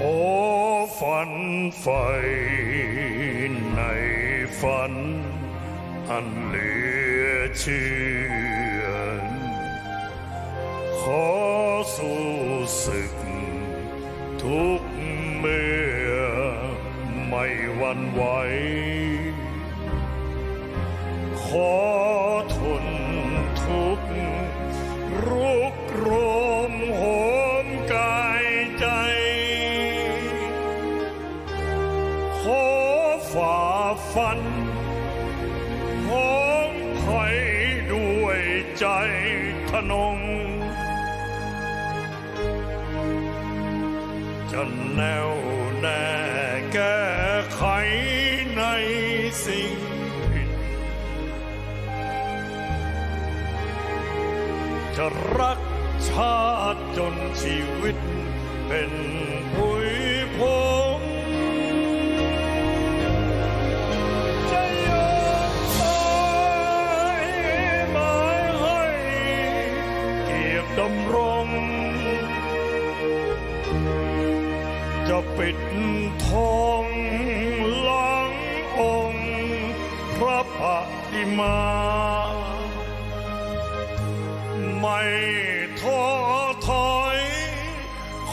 อฝันไฟในฝัน อันเหลือเชื่อ ขอสู้ศึก ทุกเมื่อไม่หวันไหวขอ ฝ่าฟันพร้อมไผ่ด้วยใจทนง จะแน่วแน่แก้ไขในสิ่งผิด จะรักชาติจนชีวิตเป็นผุยพง เกียรติดำรง จะปิดทองหลังองค์พระปฏิมา ไม่ท้อถอย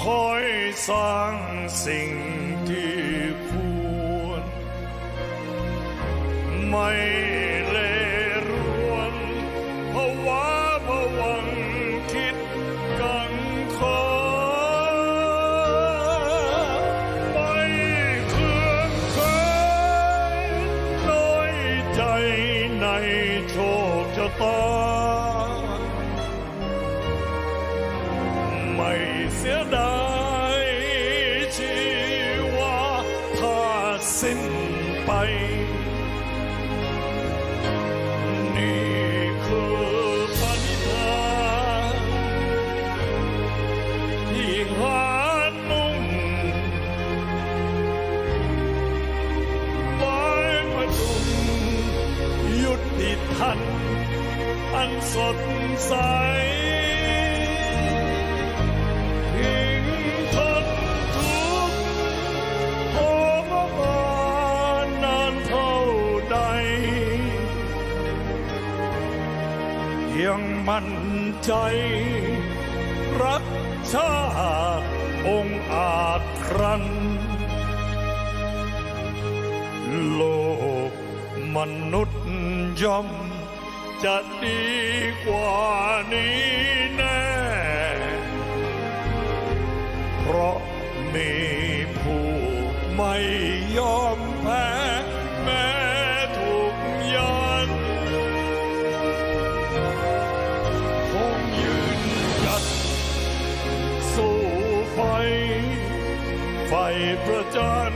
คอยสร้างสิ่งที่ควรไม่ ตา ไม่เสียดายชีวาถ้าสิ้นไป นี่คือปณิธานที่หานุ่งไม้ประดุมยุติทัน อันสดใสยิ่งทนทุกข์ทรมานนานเท่าใด ยังมั่นใจ รักชาติองอาจครันโลกมนุษย์ย่อม จะดีกว่านี้แน่ เพราะมีผู้ไม่ยอมแพ้แม้ถูกยันคงยืนหยัดสู้ไฟ ไฟประจัน